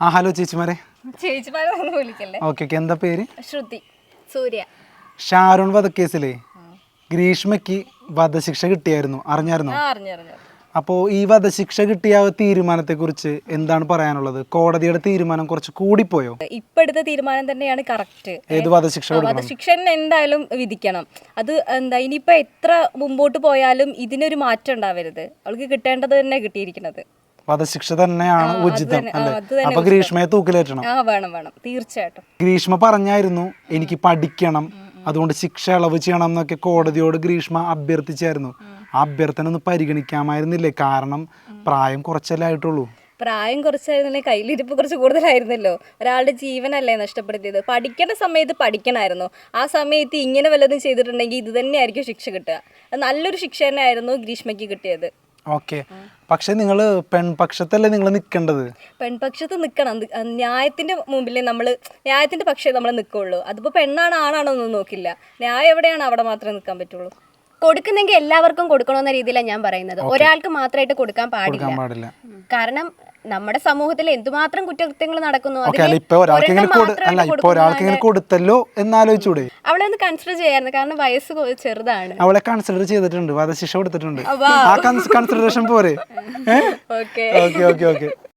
ആ ഹലോ ചേച്ചിമാരെ. ചേച്ചിമാരെ ഒന്നും വിളിക്കല്ലേ? Okay okay എന്താ പേര്? ശ്രുതി സൂര്യ. ഷാരൂൺ വധക്കേസിലെ ഗ്രീഷ്മയ്ക്ക് വധശിക്ഷ കിട്ടിയായിരുന്നു. അറിഞ്ഞായിരുന്നു? അപ്പോ അപ്പോൾ ഈ വധശിക്ഷ കിട്ടിയ ആ തീരുമാനത്തെക്കുറിച്ച് എന്താണ് പറയാനുള്ളത്? കോടതിയുടെ തീരുമാനം കുറച്ച് കൂടിപ്പോയോ? ഇപ്പൊ എടുത്ത തീരുമാനം തന്നെയാണ് കറക്റ്റ്. ഏത് വധശിക്ഷ കൊടുക്കണം? വധശിക്ഷ തന്നെ എന്തായാലും വിധിക്കണം. അത് എന്താ ഇനിയിപ്പോ എത്ര മുമ്പോട്ട് പോയാലും ഇതിനൊരു മാറ്റം ഉണ്ടാവരുത്. അവൾക്ക് കിട്ടേണ്ടത് തന്നെ കിട്ടിയിരിക്കുന്നത്. വധശിക്ഷ തന്നെയാണ് ഉചിതം അല്ലെ? അപ്പൊ ഗ്രീഷ്മയെ തൂക്കിലേറ്റണം. ആ വേണം വേണം. തീർച്ചയായിട്ടും. ഗ്രീഷ്മ പറഞ്ഞായിരുന്നു എനിക്ക് പഠിക്കണം. അതുകൊണ്ട് ശിക്ഷ ഇളവ് ചെയ്യണം എന്നൊക്കെ കോടതിയോട് ഗ്രീഷ്മ അഭ്യർത്ഥിച്ചായിരുന്നു. ആ അഭ്യർത്ഥന ഒന്ന് പരിഗണിക്കാമായിരുന്നില്ലേ? കാരണം പ്രായം കുറച്ചല്ലേ ആയിട്ടുള്ളൂ. പ്രായം കുറച്ചായിരുന്നില്ലേ? കയ്യിലിരിപ്പ് കുറച്ച് കൂടുതലായിരുന്നല്ലോ. ഒരാളുടെ ജീവനല്ലേ നഷ്ടപ്പെടുത്തിയത്. പഠിക്കേണ്ട സമയത്ത് പഠിക്കണമായിരുന്നു ആ സമയത്ത് ഇങ്ങനെ വല്ലതും ചെയ്തിട്ടുണ്ടെങ്കിൽ ഇത് തന്നെയായിരിക്കും ശിക്ഷ കിട്ടുക. അത് നല്ലൊരു ശിക്ഷ തന്നെയായിരുന്നു ഗ്രീഷ്മയ്ക്ക് കിട്ടിയത്. ഓക്കെ. പക്ഷെ നിങ്ങൾ പെൺപക്ഷത്തല്ലേ നിങ്ങൾ നിൽക്കേണ്ടത് പെൺപക്ഷത്ത് നിൽക്കണം ന്യായത്തിന്റെ മുമ്പിലേ നമ്മൾ ന്യായത്തിന്റെ പക്ഷേ നമ്മൾ നിൽക്കുള്ളൂ അതിപ്പോ പെണ്ണാണ് ആണാണോ ഒന്നും നോക്കില്ല. ന്യായം എവിടെയാണ് അവിടെ മാത്രമേ നിൽക്കാൻ പറ്റുള്ളൂ. കൊടുക്കുന്നെങ്കിൽ എല്ലാവർക്കും കൊടുക്കണമെന്ന രീതിയിലാണ് ഞാൻ പറയുന്നത്. ഒരാൾക്ക് മാത്രമായിട്ട് കൊടുക്കാൻ പാടില്ല. കൊടുക്കാൻ പാടില്ല. കാരണം നമ്മുടെ സമൂഹത്തിൽ എന്തുമാത്രം കുറ്റകൃത്യങ്ങൾ നടക്കുന്നു? ഓക്കെ അല്ല ഒരാൾക്ക് ഇങ്ങനെ കൊടു അല്ല ഇപ്പൊ ഒരാൾക്ക് ഇങ്ങനെ കൊടുത്തല്ലോ എന്നാലോചിച്ചൂടെ? അവളെ ഒന്ന് കൺസിഡർ ചെയ്യായിരുന്നു. കാരണം വയസ്സ് ചെറുതാണ്. അവളെ കൺസിഡർ ചെയ്തിട്ടുണ്ട്. വധശിക്ഷ കൊടുത്തിട്ടുണ്ട്. ആ കൺസിഡറേഷൻ പോരെ. Okay okay okay.